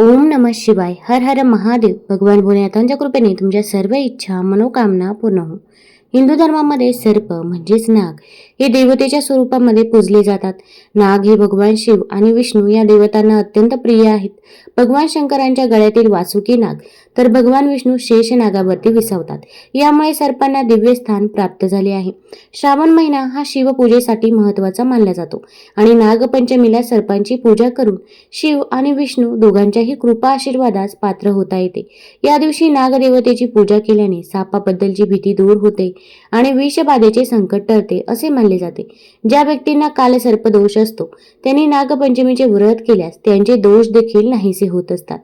ओम नम शिवाय. हर हर महादेव. भगवान भोलेनाथांच्या कृपेने तुमच्या सर्व इच्छा मनोकामना पूर्ण हो हिंदू धर्मामध्ये सर्प म्हणजेच नाग हे देवतेच्या स्वरूपामध्ये पूजले जातात. नाग हे भगवान शिव आणि विष्णू या देवतांना अत्यंत प्रिय आहेत. भगवान शंकरांच्या गळ्यातील वासुकी नाग तर भगवान विष्णू शेषनागावरती विसावतात. यामुळे सर्पांना दिव्य स्थान प्राप्त झाले आहे. श्रावण महिना हा शिवपूजेसाठी महत्त्वाचा मानला जातो आणि नागपंचमीला सर्पांची पूजा करून शिव आणि विष्णू दोघांच्याही कृपा आशीर्वादास पात्र होता येते. या दिवशी नागदेवतेची पूजा केल्याने सापाबद्दलची भीती दूर होते आणि विषबाधेचे संकट टळते असे मानले जाते. ज्या व्यक्तींना काल सर्पदोष असतो त्यांनी नागपंचमीचे व्रत केल्यास त्यांचे दोष देखील नाहीसे होत असतात.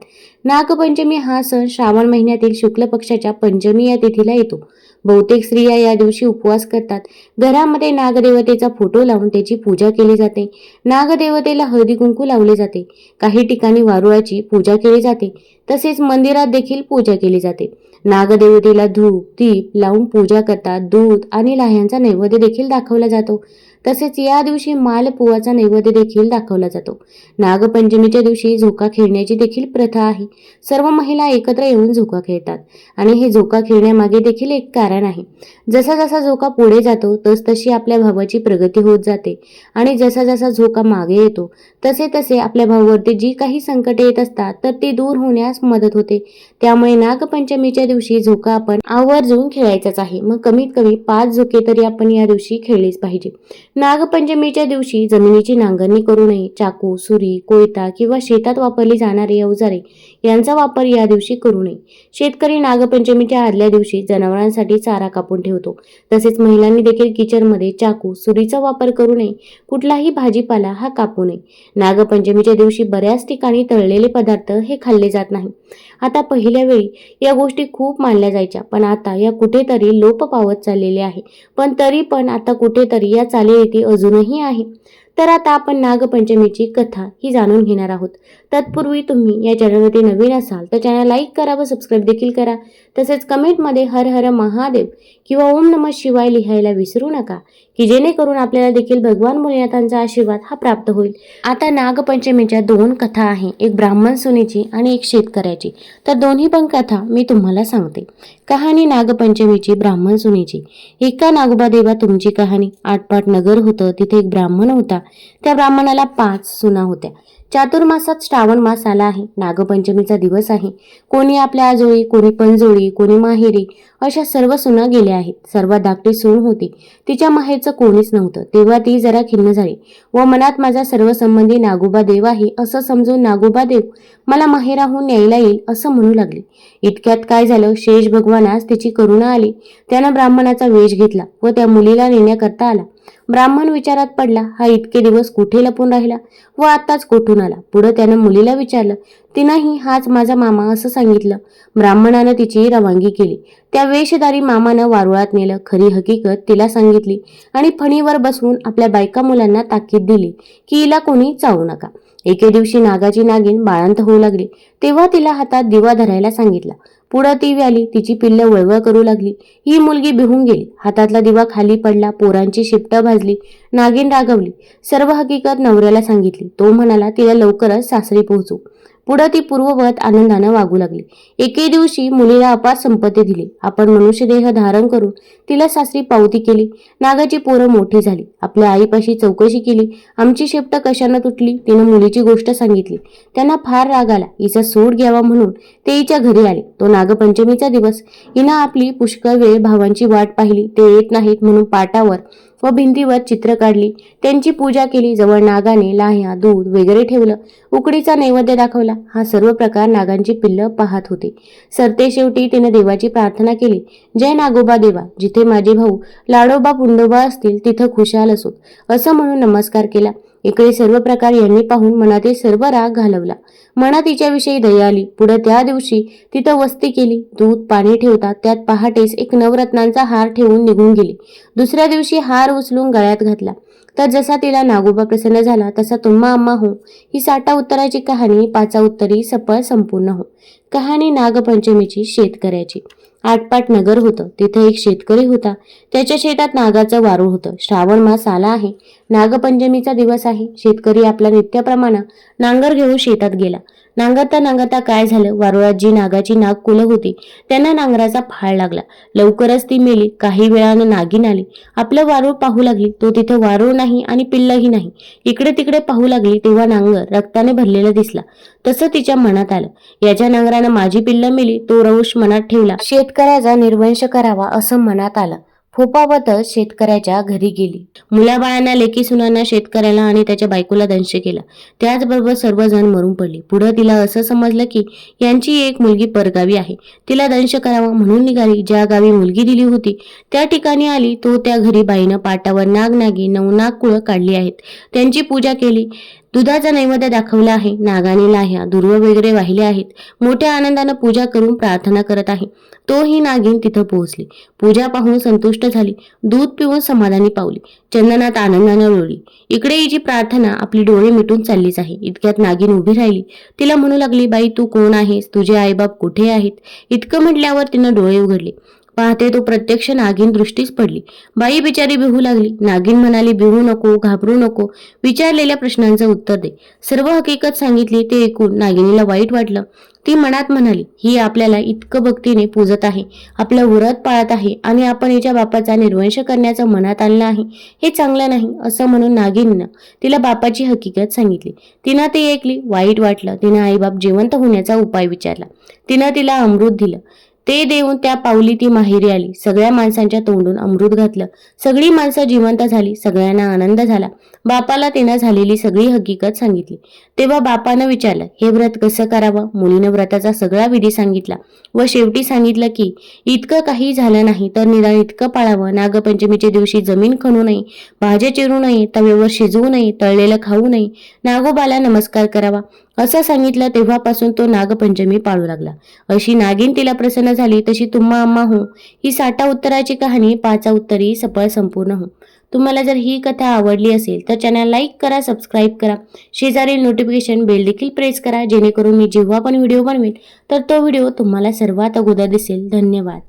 नागपंचमी हा सण श्रावण महिन्यातील शुक्ल पक्षाच्या पंचमी या तिथीला येतो. बहुतेक स्त्रिया या दिवशी उपवास करतात. घरामध्ये नागदेवतेचा फोटो लावून त्याची पूजा केली जाते. नागदेवतेला हळदी कुंकू लावले जाते. काही ठिकाणी वारुळाची पूजा केली जाते. तसेच मंदिरात देखील पूजा केली जाते. नागदेवतेला धूप दीप लावून पूजा करतात. दूध आणि लाह्यांचा नैवेद्य देखील दाखवला जातो. तसेच या दिवशी मालपुवाचा नैवेद्य देखील दाखवला जातो. नागपंचमीच्या दिवशी झोका खेळण्याची देखील प्रथा आहे. सर्व महिला एकत्र येऊन झोका खेळतात. आणि हे झोका खेळण्यामागे देखील एक कारण आहे. जसा जसा झोका पुढे जातो तस तशी आपल्या भावाची प्रगती होत जाते. आणि जसा जसा झोका मागे येतो तसे तसे आपल्या भावावरती जी काही संकटे येत असतात तर ती दूर होण्यास मदत होते. त्यामुळे नागपंचमीच्या दिवशी दिवशी झोका आपण आवर्जून खेळायचाच आहे. मग कमीत कमी पाच झोके तरी आपण या दिवशी खेळलेच पाहिजे. नागपंचमीच्या दिवशी जमिनीची नांगरणी करू नये. चाकू सुरी कोयता किंवा शेतात वापरली जाणारी अवजारे यांचा वापर या दिवशी करू नये. शेतकरी नागपंचमीच्या आदल्या दिवशी जनावरांसाठी चारा कापून ठेवतो. तसेच महिलांनी देखील किचनमध्ये चाकू सुरीचा वापर करू नये. कुठलाही भाजीपाला हा कापू नये. नागपंचमीच्या दिवशी बऱ्याच ठिकाणी तळलेले पदार्थ हे खाल्ले जात नाही. आता पहिल्या वेळी या गोष्टी खूप मानल्या जायच्या. पण आता या कुठेतरी लोप पावत चाललेले आहे. पण तरी पण आता कुठेतरी या चालीरीती अजूनही आहे. तर आता आपण नागपंचमीची कथा ही जाणून घेणार आहोत. तत्पूर्वी तुम्ही या चॅनलवरती नवीन असाल तर चॅनल लाईक करा व सबस्क्राईब देखील करा. तसेच कमेंटमध्ये हर हर महादेव किंवा ओम नमः शिवाय लिहायला विसरू नका. की जेणेकरून आपल्याला देखील भगवान मुनिनाथांचा आशीर्वाद हा प्राप्त होईल. आता नागपंचमीच्या दोन कथा आहे एक ब्राह्मण सुनेची आणि एक शेतकऱ्याची. तर दोन्ही पण कथा मी तुम्हाला सांगते. कहाणी नागपंचमीची ब्राह्मण सुनेची. एका नागोबा देवा तुमची कहाणी. आटपाट नगर होतं तिथे एक ब्राह्मण होता. त्या ब्राह्मणाला पाच सुना होत्या. चातुर्मासात श्रावण मास आला आहे. नागपंचमीचा दिवस आहे. कोणी आपल्या आजोळी कोणी पंजोळी कोणी माहेरी. अशा सर्व सुना गेल्या आहेत. सर्वात धाकटी सून होती. तिच्या माहेरचं कोणीच नव्हतं. तेव्हा ती जरा खिन्न झाली. व मनात माझा सर्व संबंधी नागोबा देव आहे असं समजून नागोबा देव मला माहेराहून न्यायला येईल असं म्हणू लागले. इतक्यात काय झालं? शेष भगवानास तिची करुणा आली. त्यानं ब्राह्मणाचा वेश घेतला व त्या मुलीला नेण्याकरता आला. ब्राह्मण विचारात पडला हा इतके दिवस कुठे लपून राहिला? व आताच कोठून आला? पुढं त्यानं मुलीला विचारलं तिनंही हाच माझा मामा असं सांगितलं. ब्राह्मणानं तिची रवानगी केली. त्या वेशधारी मामानं वारुळात नेलं. खरी हकीकत तिला सांगितली आणि फणीवर बसवून आपल्या बायका मुलांना ताकीद दिली की हिला कोणी चावू नका. एके दिवशी नागाची नागिन बाळांत होऊ लागली. तेव्हा तिला हातात दिवा धरायला सांगितला. पुढं ती व्याली तिची पिल्ल वळवळ करू लागली. ही मुलगी बिहून गेली. हातातला दिवा खाली पडला पोरांची शिपट भाजली नागिन रागवली. सर्व हकीकत नवऱ्याला सांगितली. तो म्हणाला तिला लवकरच सासरी पोहोचू. पुढं ती पूर्ववत आनंदानं वागू लागली. एके दिवशी मुलीला अपार संपत्ती दिली. आपण मनुष्यदेह धारण करून तिला सासरी पावती केली. नागाची पोरं मोठी झाली. आपल्या आईपाशी चौकशी केली. आमची शेपट कशानं तुटली? तिनं मुलीची गोष्ट सांगितली. त्यांना फार राग आला. हिचा सूड घ्यावा म्हणून ते हिच्या घरी आले. तो नागपंचमीचा दिवस. हिनं आपली पुष्कळ वेळ भावांची वाट पाहिली. ते येत नाहीत म्हणून पाटावर व भिंतीवर चित्र काढली. त्यांची पूजा केली. जवळ नागाने लाह्या दूध वगैरे ठेवलं. उकडीचा नैवेद्य दाखवला. हा सर्व प्रकार नागांची पिल्लं पाहत होते. सरते शेवटी तिने देवाची प्रार्थना केली. जय नागोबा देवा. जिथे माझे भाऊ लाडोबा पुंडोबा असतील तिथं खुशाल असोत. असं म्हणून नमस्कार केला. इकडे सर्व प्रकार यांनी पाहून मनातील सर्व राग घालवला. मनात तिच्याविषयी दया आली. पुढे त्या दिवशी तिथं वस्ती केली. दूध पाणी ठेवतात. त्यात पहाटेस एक नवरत्नांचा हार ठेवून निघून गेली. दुसऱ्या दिवशी हार उचलून गळ्यात घातला. तर जसा तिला नागोबा प्रसन्न झाला तसा तुम्हा अम्मा हो ही साठा उत्तराची कहाणी पाचा उत्तरी सफळ संपूर्ण हो कहाणी नागपंचमीची शेतकऱ्याची. आटपाट नगर होतं. तिथे एक शेतकरी होता. त्याच्या शेतात नागाचं वारूळ होतं. श्रावण मास आला आहे. नागपंचमीचा दिवस आहे. शेतकरी आपल्या नित्याप्रमाणे नांगर घेऊन शेतात गेला. नांगरता नांगरता काय झालं? वारुळात जी नागाची नाग कुलक होती. त्यांना नांगराचा फाळ लागला. लवकरच ती मेली. काही वेळानं नागिन आली. आपलं वारूळ पाहू लागली. तो तिथे वारूळ नाही आणि पिल्लही नाही. इकडे तिकडे पाहू लागली तेव्हा नांगर रक्ताने भरलेला दिसला. तसं तिच्या मनात आलं. याच्या नांगरानं माझी पिल्ल मेली. तो रौष मनात ठेवला. शेतकऱ्याचा निर्वंश करावा असं मनात आलं. फोपावत शेतकऱ्याच्या घरी गेली. मुलाबाळांना लेकी सुनांना शेतकऱ्याला आणि त्याच्या बायकोला दंश केला. त्याचबरोबर सर्वजण मरून पडले. पुढं तिला असं समजलं की यांची एक मुलगी परगावी आहे. तिला दंश करावा म्हणून निघाली. ज्या गावी मुलगी दिली होती त्या ठिकाणी आली. तो त्या घरी बाईनं पाटावर नाग नागी नऊ नाग कुळं काढली आहेत. त्यांची पूजा केली. दुधाचा नैवेद्य दाखवला आहे. नागाने लाह्या दुर्व वगैरे वाहिले आहेत. मोठ्या आनंदानं पूजा करून प्रार्थना करत आहे. तो ही नागिन तिथं पोहोचली. पूजा पाहून संतुष्ट झाली. दूध पिऊन समाधानी पावली. चंदनात आनंदानं लोळली. इकडे हिची प्रार्थना आपली डोळे मिटून चाललीच आहे. इतक्यात नागिन उभी राहिली. तिला म्हणू लागली बाई तू कोण आहेस? तुझे आईबाप कुठे आहेत? इतकं म्हटल्यावर तिनं डोळे उघडले. पाहते तो प्रत्यक्ष नागिन दृष्टीच पडली. बाई बिचारी बिहू लागली. नागिन म्हणाली बिहू नको घाबरू नको. विचारलेल्या प्रश्नांचं उत्तर दे. सर्व हकीकत सांगितली ते ऐकून नागिनीला वाईट वाटलं. ती मनात म्हणाली ही आपल्याला इतकं भक्तीने पूजत आहे. आपलं व्रत पाळत आहे आणि आपण हिच्या बापाचा निर्वंश करण्याचं मनात आणलं आहे. हे चांगलं नाही असं म्हणून नागिनीनं तिला बापाची हकीकत सांगितली. तिनं ते ऐकली वाईट वाटलं. तिनं आईबाप जिवंत होण्याचा उपाय विचारला. तिनं तिला अमृत दिलं. ते देऊन त्या पावली ती माहेरी आली. सगळ्या माणसांच्या तोंडून अमृत घातलं. सगळी माणसं जिवंत झाली. सगळ्यांना आनंद झाला. बापाला तिनं झालेली सगळी हकीकत सांगितली. तेव्हा बापानं विचारलं हे व्रत कसं करावं? मुलीनं व्रताचा सगळा विधी सांगितला व शेवटी सांगितलं की इतकं काही झालं नाही तर निदान इतकं पाळावं. नागपंचमीच्या दिवशी जमीन खणू नये भाज्या चिरू नये तव्यावर शिजवू नये तळलेलं खाऊ नये. नागोबाला नमस्कार करावा. असं सांगितलं तेव्हापासून तो नागपंचमी पाळू लागला. अशी नागिन तिला प्रसन्न झाली तशी तुम्हा अम्मा हो. ही साठा उत्तराची कहाणी पाचा उत्तरी सफळ संपूर्ण हो. तुम्हाला जर ही कथा आवडली असेल तर चॅनल लाईक करा सबस्क्राईब करा. शेजारील नोटिफिकेशन बेल देखील प्रेस करा जेणेकरून मी जेव्हा पण व्हिडिओ बनवेल तर तो व्हिडिओ तुम्हाला सर्वात अगोदर दिसेल. धन्यवाद.